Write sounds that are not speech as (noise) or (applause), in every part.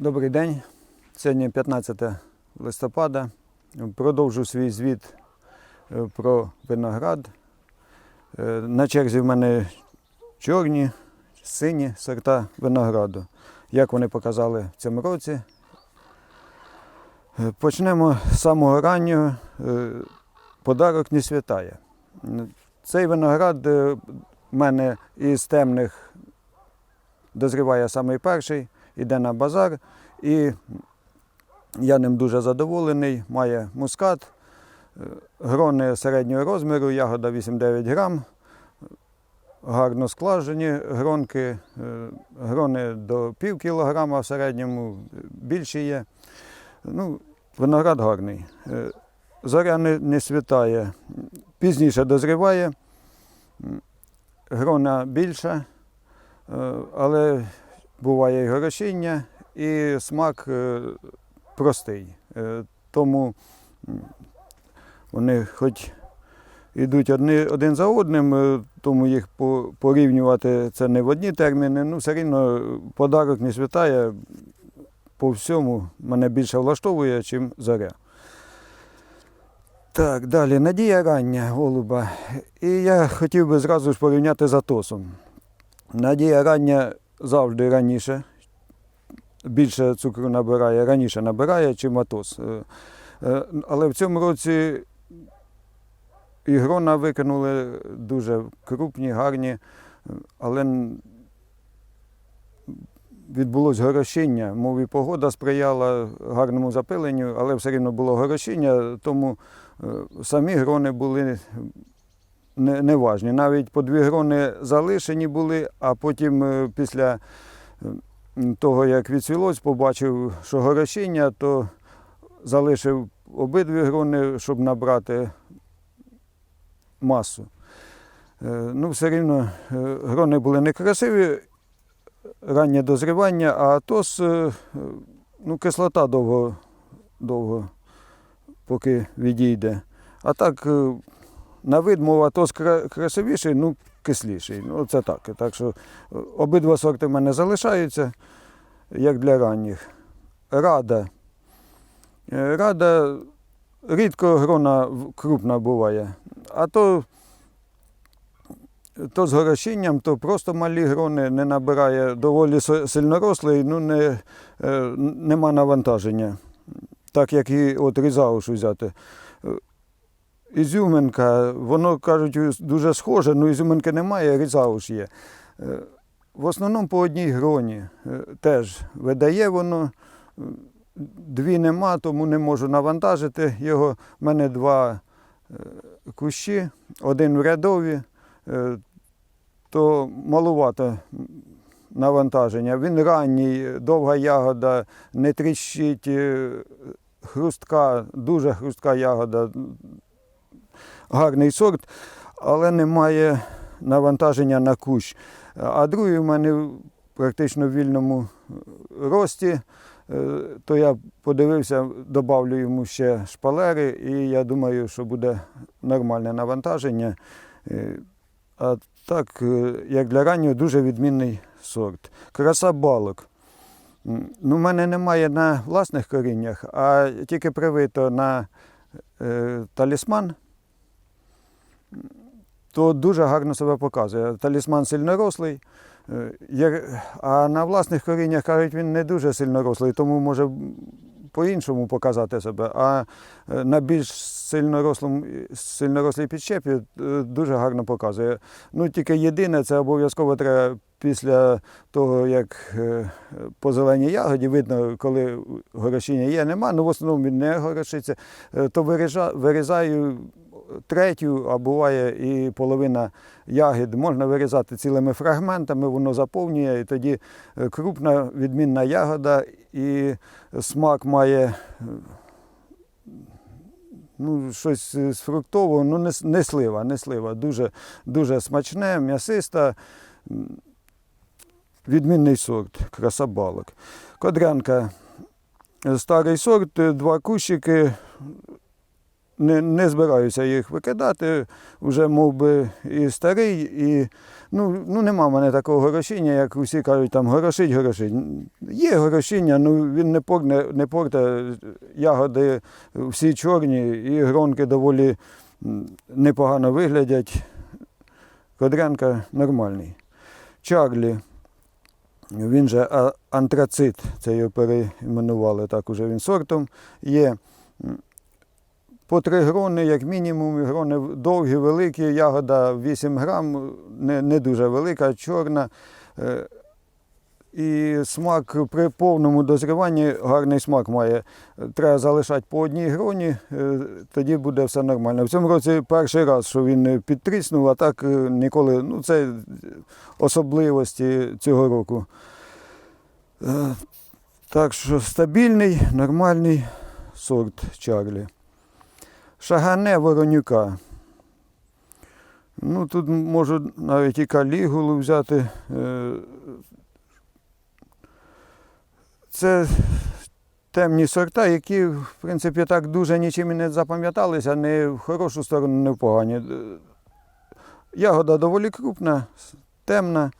Добрий день. Сьогодні 15 листопада. Продовжу свій звіт е, про виноград. Е, На черзі в мене чорні, сині сорта винограду. Як вони показали в цьому році. Е, Почнемо з самого раннього. Подарок не святає. Цей виноград в мене із темних дозріває самий перший, іде на базар. І я ним дуже задоволений. Має мускат, е, грони середнього розміру, ягода 8-9 грам, гарно складжені гронки, е, грони до пів кілограма в середньому, більші є. Ну, виноград гарний. Е, Зоря не, не світає, пізніше дозріває, грона більша, але буває і горошіння, і смак е, простий. Е, Тому вони хоч йдуть одні, один за одним, е, тому їх порівнювати це не в одні терміни, ну все рівно подарок не святає. По всьому мене більше влаштовує, чим зоря. Так, далі. Надія рання голуба. І я хотів би зразу ж порівняти з Атосом. Надія рання завжди раніше. Більше цукру набирає, раніше набирає, чим Атос. Е, е, Але в цьому році і грона викинули дуже крупні, гарні, але відбулось горошіння. Мов і погода сприяла гарному запиленню, але все рівно було горошіння, тому е, самі грони були не- неважні. Навіть по дві грони залишені були, а потім е, після е, того, як відсвілось, побачив, що горошіння, то залишив обидві грони, щоб набрати масу. Е, Ну, все рівно грони були некрасиві, раннє дозрівання, а атос, е, ну, кислота довго, довго поки відійде. А так, на вид, мов атос красивіший, ну, кисліший. Ну, це так. Так що е, обидва сорти в мене залишаються, як для ранніх. Рада. Е, Рада рідко грона крупна буває. А то, то з горошінням, то просто малі грони не набирає доволі сильнорослий, ну не, е, нема навантаження. Так як і от різауш взяти. Ізюминка, воно кажуть, дуже схоже, але ізюминки немає, різауш є. Е, В основному по одній гроні е, теж видає воно. Дві нема, тому не можу навантажити його. У мене два е, кущі, один в рядові, то малувато навантаження. Він ранній, довга ягода, не тріщить, хрустка, дуже хрустка ягода, гарний сорт, але немає навантаження на кущ. А другий у мене практично в вільному рості. Е, то я подивився, додавлю йому ще шпалери, і я думаю, що буде нормальне навантаження. Е, А так, е, як для раннього, дуже відмінний сорт. Краса балок. Ну, в мене немає на власних коріннях, а тільки привито на е, талісман, то дуже гарно себе показує. Талісман сильнорослий. Е, А на власних коріннях кажуть, він не дуже сильнорослий, тому може по-іншому показати себе. А е, на більш сильнорослому, сильнорослій підщепі е, дуже гарно показує. Ну, тільки єдине, це обов'язково треба після того, як по зеленій ягоді видно, коли горошіння є, нема, ну в основному він не горошиться, то вирізаю третю, а буває і половина ягід. Можна вирізати цілими фрагментами, воно заповнює, і тоді е, крупна відмінна ягода, і смак має е, ну, щось з фруктового, ну не, не слива, не слива. Дуже, дуже смачне, м'ясиста. Відмінний сорт, краса балок. Кодрянка. е, Старий сорт, е, два кущики. Не, не збираюся їх викидати. Вже мов би і старий, і ну, ну нема в мене такого горошіння, як усі кажуть, там горошить, горошить. Є горошіння, ну він не порне, не порте. Ягоди всі чорні, і гронки доволі непогано виглядять. Кодрянка нормальний. Чарлі. Він же антрацит, це його перейменували, так уже він сортом є. По три грони, як мінімум, грони довгі, великі, ягода 8 грам, не, не дуже велика, чорна. Е, І смак при повному дозріванні гарний смак має. Треба залишати по одній гроні, е, тоді буде все нормально. В цьому році перший раз, що він підтріснув, а так е, ніколи. Ну, це особливості цього року. Так що стабільний, нормальний сорт Чарлі. Шагане Воронюка. Ну, тут можу навіть і калігулу взяти. Е, Це темні сорта, які, в принципі, так дуже нічим і не запам'яталися, не в хорошу сторону, не в погані. Е, Ягода доволі крупна, темна.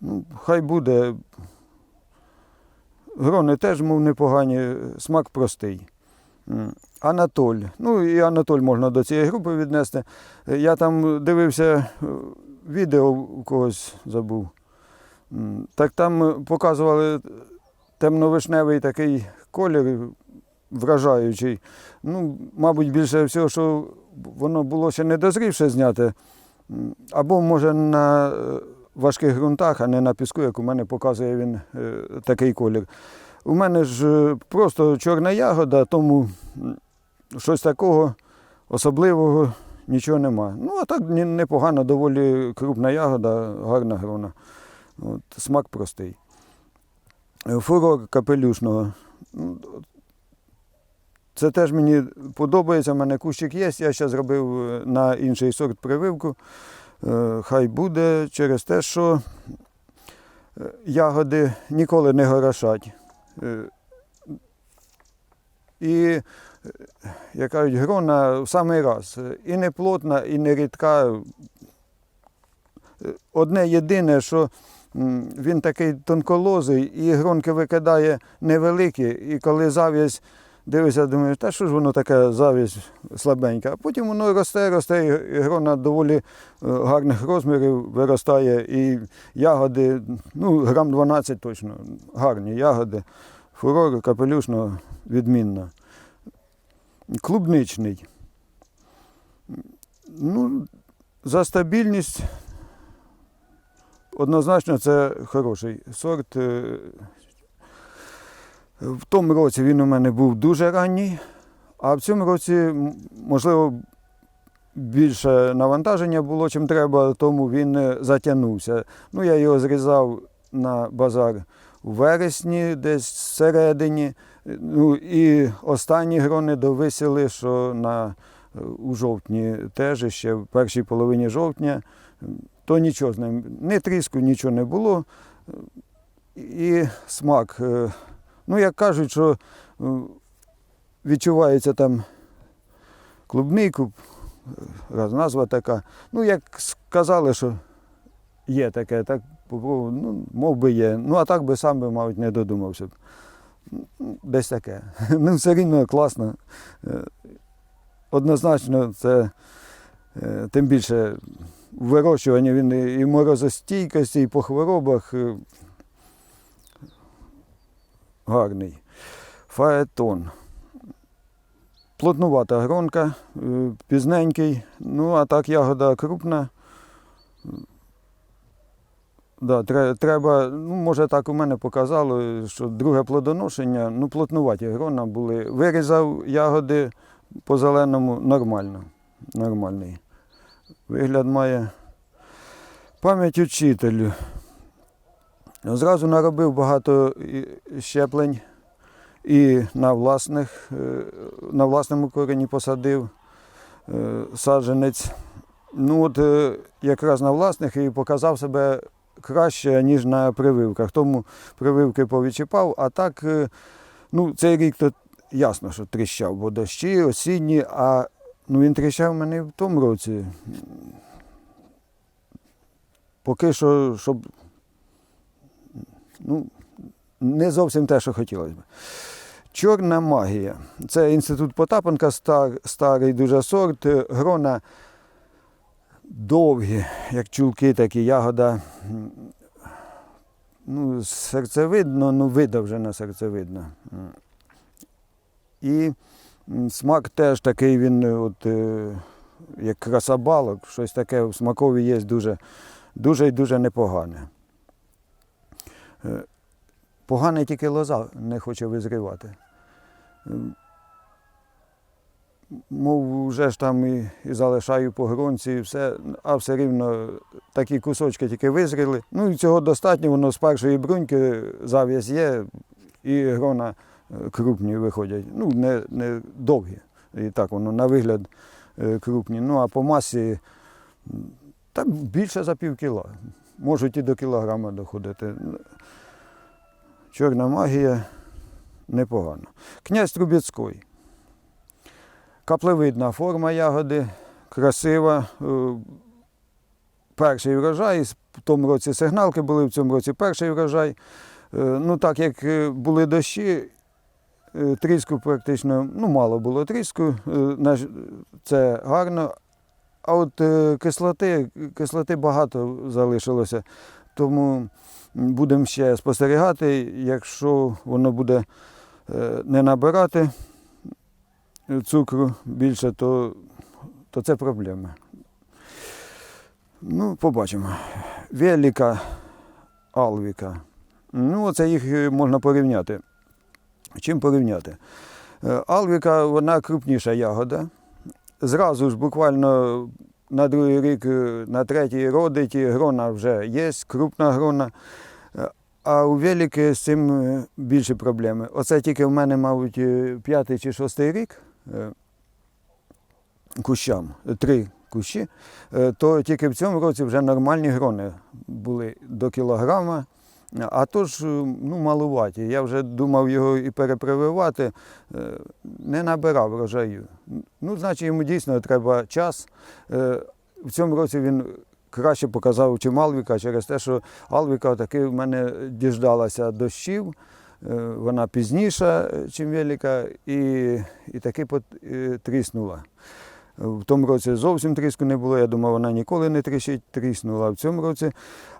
Ну, хай буде. Грони теж, мов непогані, смак простий. Анатоль. Ну і Анатоль можна до цієї групи віднести. Е, Я там дивився е, відео у когось забув. Так там е, показували темновишневий такий колір вражаючий. Ну, мабуть, більше всього, що воно було ще не дозрівше зняте. Або, може, на е, важких ґрунтах, а не на піску, як у мене показує він е, такий колір. У мене ж е, просто чорна ягода, тому щось такого особливого нічого нема. Ну, а так непогано, доволі крупна ягода, гарна грона. От, смак простий. Е, Фурор капелюшного. Ну, Це теж мені подобається, у мене кущик є. Я ще зробив е, на інший сорт прививку. Хай буде через те, що ягоди ніколи не горошать. Е, І, е, як кажуть, грона в самий раз. І не плотна, і не рідка. Е, Одне єдине, що він такий тонколозий, і гронки викидає невеликі, і коли зав'язь дивишся, думаєш, та що ж воно таке зав'язь слабенька. А потім воно росте, росте, і грона доволі е, гарних розмірів виростає, і ягоди, ну, грам 12 точно, гарні ягоди. Фурор капелюшно відмінно. Клубничний. Ну, за стабільність однозначно це хороший сорт. Е, В тому році він у мене був дуже ранній, а в цьому році, можливо, більше навантаження було, чим треба, тому він е, затягнувся. Ну, я його зрізав на базар у вересні, десь всередині. Ну, і останні грони довисіли, що на, е, у жовтні теж ще в першій половині жовтня, то нічого з ним, не тріску, нічого не було. І смак. Ну, як кажуть, що е, відчувається там клубнику, раз назва така. Ну, як сказали, що є таке, так ну, мов би є. Ну, а так би сам би, мабуть, не додумався. Десь таке. (laughs) Ну, все рівно класно. Е, Однозначно, це е, тим більше в вирощуванні він і морозостійкості, і по хворобах гарний. Фаетон. Плотнувата гронка, е, пізненький, ну а так ягода крупна. Да, треба, ну, може так у мене показало, що друге плодоношення, ну, плотнуваті грона були. Вирізав ягоди по зеленому нормально. Нормальний. Вигляд має пам'ять учителю. Зразу наробив багато щеплень і на, власних, е, на власному корені посадив е, саджанець. Ну от е, якраз на власних і показав себе краще, ніж на прививках. Тому прививки повідчіпав, а так, ну, цей рік то ясно, що тріщав, бо дощі осінні, а ну, він тріщав мене в тому році. Поки що, щоб ну, не зовсім те, що хотілося б. Чорна магія. Це інститут Потапенка, стар, старий дуже сорт. е, Грона довгі, як чулки, такі ягода. Ну, серцевидно, ну видовжена серцевидна. І смак теж такий він, е, от, е, як красабалок, щось таке в смакові є дуже, дуже і дуже непогане. Е, Погане тільки лоза не хоче визрівати. Ем, Мов вже ж там і, і залишаю по гронці, і все, а все рівно такі кусочки тільки визріли. Ну і цього достатньо, воно з першої бруньки зав'язь є, і грона е, крупні виходять. Ну, не, не довгі. І так воно на вигляд е, крупні. Ну а по масі там більше за пів кіла. Можуть і до кілограма доходити. Чорна магія непогано. Князь Трубецький. Каплевидна форма ягоди, красива. Е, Перший врожай. В тому році сигналки були, в цьому році перший врожай. Е, Ну, так як е, були дощі, тріску практично, ну, мало було тріску, це гарно. А от кислоти, кислоти багато залишилося. Тому будемо ще спостерігати, якщо воно буде е, не набирати цукру більше, то, то це проблема. Ну, побачимо. Велика Алвіка. Ну, оце їх можна порівняти. Чим порівняти? Е, Алвіка, вона крупніша ягода. Зразу ж буквально на другий рік, е, на третій родить, і грона вже є, крупна грона. Е, А у велики з цим е, більше проблеми. Оце тільки в мене, мабуть, п'ятий чи шостий рік кущам, три кущі, то тільки в цьому році вже нормальні грони були до кілограма. А то ж е, ну, малуваті. Я вже думав його і перепрививати, е, не набирав врожаю. Ну, значить, йому дійсно треба час. Е, В цьому році він краще показав, чим Алвіка, через те, що Алвіка таки в мене діждалася дощів. Вона пізніша, ніж Велика, і, і таки тріснула. В тому році зовсім тріску не було. Я думав, вона ніколи не тріщить, тріснула в цьому році.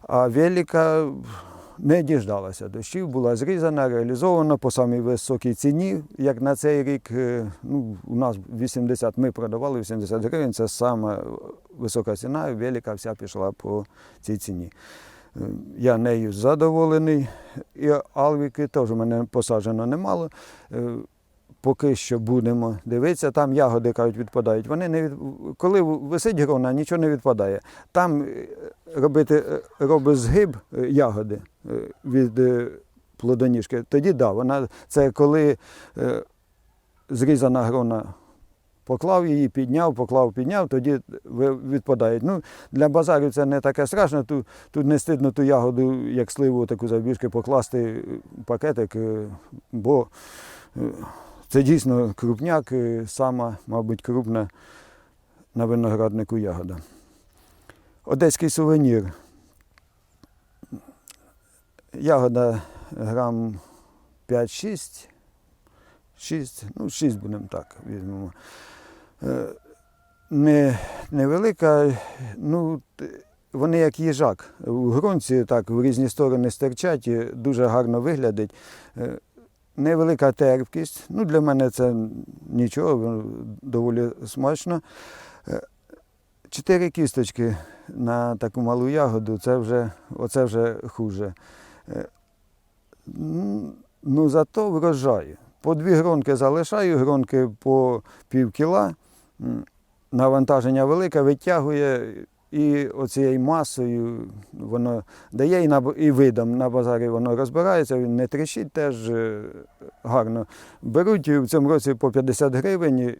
А Велика не діждалася дощів, була зрізана, реалізована по самій високій ціні, як на цей рік. е, Ну, у нас 80, ми продавали 80 гривень, це сама висока ціна, велика вся пішла по цій ціні. Е, Я нею задоволений. І Алвіки теж у мене посаджено немало. Поки що будемо дивитися, там ягоди кажуть, відпадають. Вони не від... Коли висить грона, нічого не відпадає. Там е, робити е, робить згиб е, ягоди від плодоніжки, тоді да, вона це коли зрізана грона. Поклав її, підняв, поклав, підняв, тоді відпадають. Ну, для базарів це не таке страшно. Тут, тут не стидно ту ягоду, як сливу таку завбіжки, покласти пакетик, бо це дійсно крупняк, е, сама, мабуть, крупна на винограднику ягода. Одеський сувенір. Ягода грам 5-6. 6, ну 6 будемо так візьмемо. Е, Не, невелика, ну, вони як їжак. У гронці так в різні сторони стирчать, і дуже гарно виглядять. Невелика терпкість. Ну, для мене це нічого, доволі смачно. Е, Чотири кісточки на таку малу ягоду, це вже, оце вже хуже. Е, Ну, зато врожаю. По дві гронки залишаю, гронки по пів кіла. Навантаження велике, витягує і оцією масою воно дає і, на, і видом на базарі воно розбирається, він не тріщить теж е, гарно. Беруть в цьому році по 50 гривень,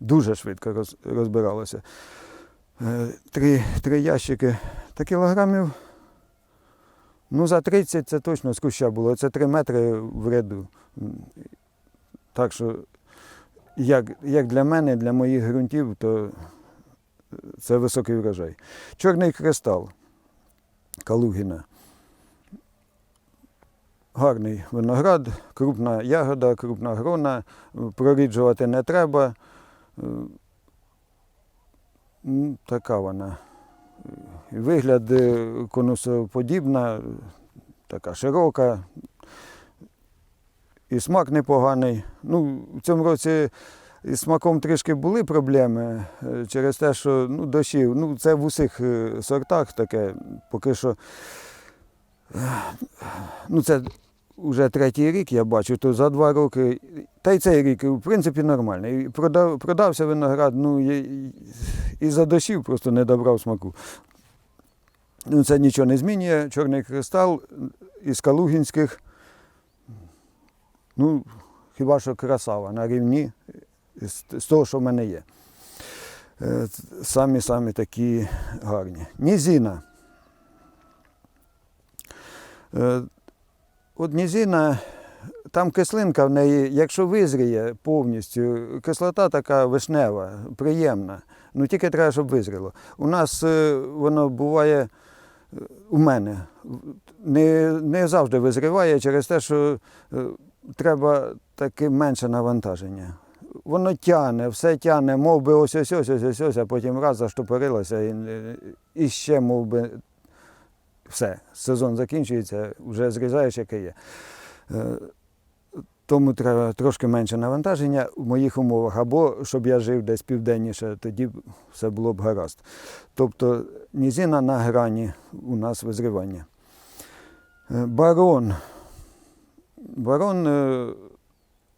дуже швидко роз, розбиралося. Е, Три, три ящики та кілограмів. Ну, за 30 це точно з куща було. Це 3 метри в ряду. Так що, як, як для мене, для моїх ґрунтів, то це високий врожай. Чорний кристал Калугіна. Гарний виноград, крупна ягода, крупна грона, проріджувати не треба. Така вона. Вигляд е, конусоподібна, така широка, і смак непоганий. Ну, в цьому році із смаком трішки були проблеми е, через те, що ну, дощів. Ну, це в усіх е, сортах таке. Поки що. е, Ну, це вже третій рік я бачу, то за два роки. Та й цей рік, в принципі, нормальний. Продав, продався виноград, ну і, і- за дощів просто не добрав смаку. Ну, це нічого не змінює. Чорний кристал із Калугінських. Ну, хіба що красава на рівні з, того, що в мене є. Е, Самі-самі такі гарні. Нізіна. Е, От нізіна, там кислинка в неї, якщо визріє повністю, кислота така вишнева, приємна. Ну тільки треба, щоб визріло. У нас е, воно буває е, у мене не, не завжди визріває через те, що е, треба таке менше навантаження. Воно тяне, все тяне, мов би ось ось ось ось ось, ось а потім раз заштопорилося і, і ще мов би все, сезон закінчується, вже зрізаєш, яке є. Е, Тому треба трошки менше навантаження в моїх умовах, або щоб я жив десь південніше, тоді все було б гаразд. Тобто нізина на грані у нас визрівання. Е, Барон. Барон е,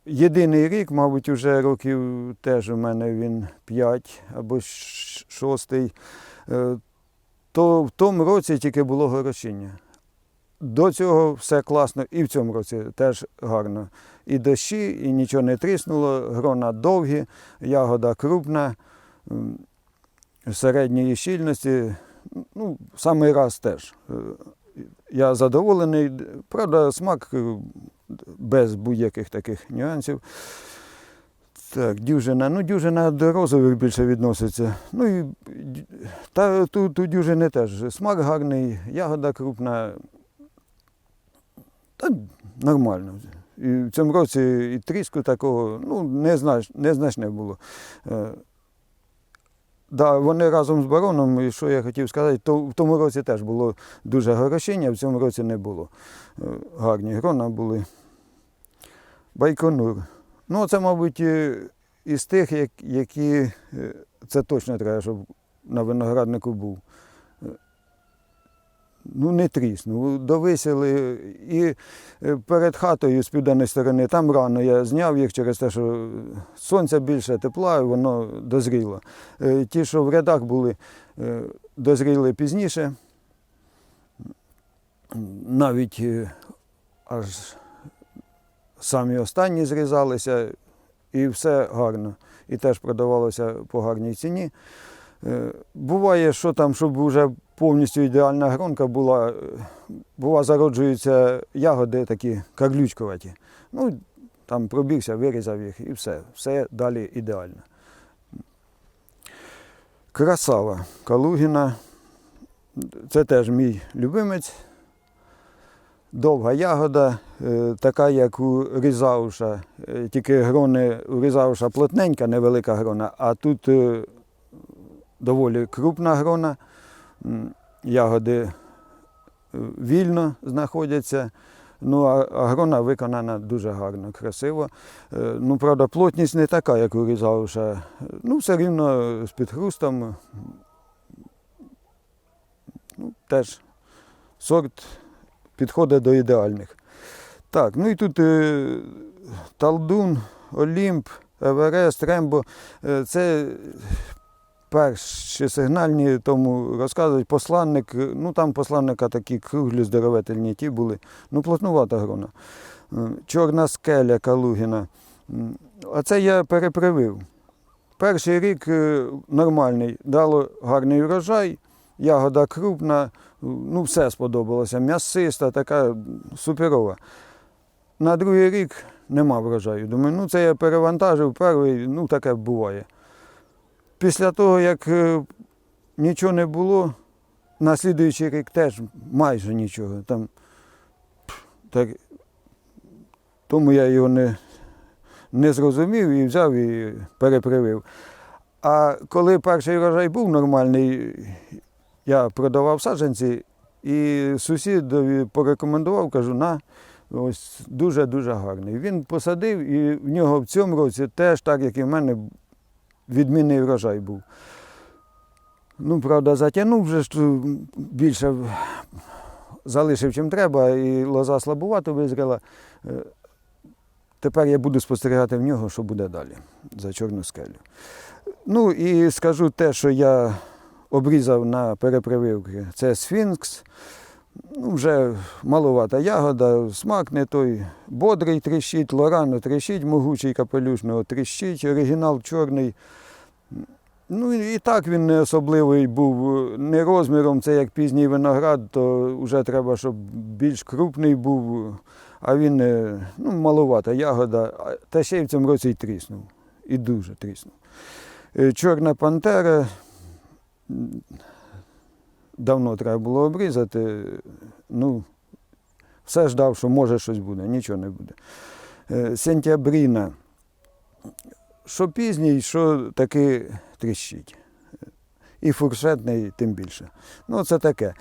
єдиний рік, мабуть, вже років теж у мене він 5 або 6. То в тому році тільки було горошіння. До цього все класно, і в цьому році теж гарно. І дощі, і нічого не тріснуло, грона довгі, ягода крупна, середньої щільності. Ну, самий раз теж. Е, Я задоволений. Правда, смак е, без будь-яких таких нюансів. Так, дюжина. Ну, дюжина до розових більше відноситься. Ну і та тут у дюжини теж смак гарний, ягода крупна. Та нормально. І в цьому році і тріску такого, ну, незнач, незначне було. Е, Да, вони разом з бароном, і що я хотів сказати, то в тому році теж було дуже горошіння, в цьому році не було. Е, Гарні грона були. Байконур. Ну, це, мабуть, е, із тих, які е, це точно треба, щоб на винограднику був. Е, Ну, не тріснув. Довисили і перед хатою з південної сторони, там рано я зняв їх через те, що сонця більше тепла, і воно дозріло. Ті, що в рядах були, дозріли пізніше. Навіть аж самі останні зрізалися, і все гарно. І теж продавалося по гарній ціні. Е, Буває, що там, щоб вже повністю ідеальна гронка була, е, бува, зароджуються ягоди такі карлючкуваті. Ну, там пробігся, вирізав їх і все. Все далі ідеально. Красава Калугіна. Це теж мій любимець. Довга ягода, е, така як у різауша, е, тільки грони у різауша плотненька, невелика грона, а тут е, доволі крупна грона. Ягоди вільно знаходяться. Ну, а, грона виконана дуже гарно, красиво. Ну, правда, плотність не така, як у різауша. Ну, все рівно з підхрустом. Ну, теж сорт підходить до ідеальних. Так, ну і тут е, Талдун, Олімп, Еверест, Рембо. Е, це перші сигнальні, тому розказують, посланник, е, ну там посланника такі круглі, здоровительні ті були. Ну, плотнувата грона. Е, Чорна скеля Калугіна. А це я перепривив. Перший рік е, нормальний, дало гарний врожай, ягода крупна, ну все сподобалося. М'ясиста, така суперова. На другий рік нема врожаю. Думаю, ну це я перевантажив перший, ну таке буває. Після того, як е, нічого не було, на слідуючий рік теж майже нічого. Там, так, тому я його не, не зрозумів і взяв і перепривив. А коли перший врожай був нормальний, я продавав саджанці і сусідові порекомендував, кажу, на, ось дуже-дуже гарний. Він посадив і в нього в цьому році теж, так як і в мене, відмінний врожай був. Ну, правда, затягнув вже ту- більше залишив, чим треба, і лоза слабувато визріла. Е, Тепер я буду спостерігати в нього, що буде далі за чорну скелю. Ну і скажу те, що я обрізав на перепрививки. Це сфінкс. Ну, вже малувата ягода, смак не той. Бодрий тріщить, лорано тріщить, могучий капелюшного тріщить, оригінал чорний. Ну і так він не особливий був не розміром, це як пізній виноград, то вже треба, щоб більш крупний був, а він е, ну, малувата ягода, та ще й в цьому році й тріснув. І дуже тріснув. Е, Чорна пантера. Давно треба було обрізати. Ну, все ждав, що може щось буде, нічого не буде. Е, Сентябріна. Що пізній, що таки тріщить. І фуршетний тим більше. Ну, це таке.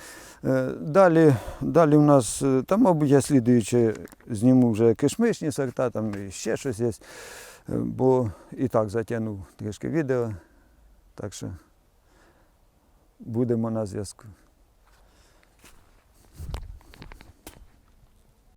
Е, Далі, далі у нас, е, там, мабуть, я слідуючи, зніму вже кишмишні сорта, там і ще щось є. Бо і так затягнув трішки відео. Так що будемо на зв'язку.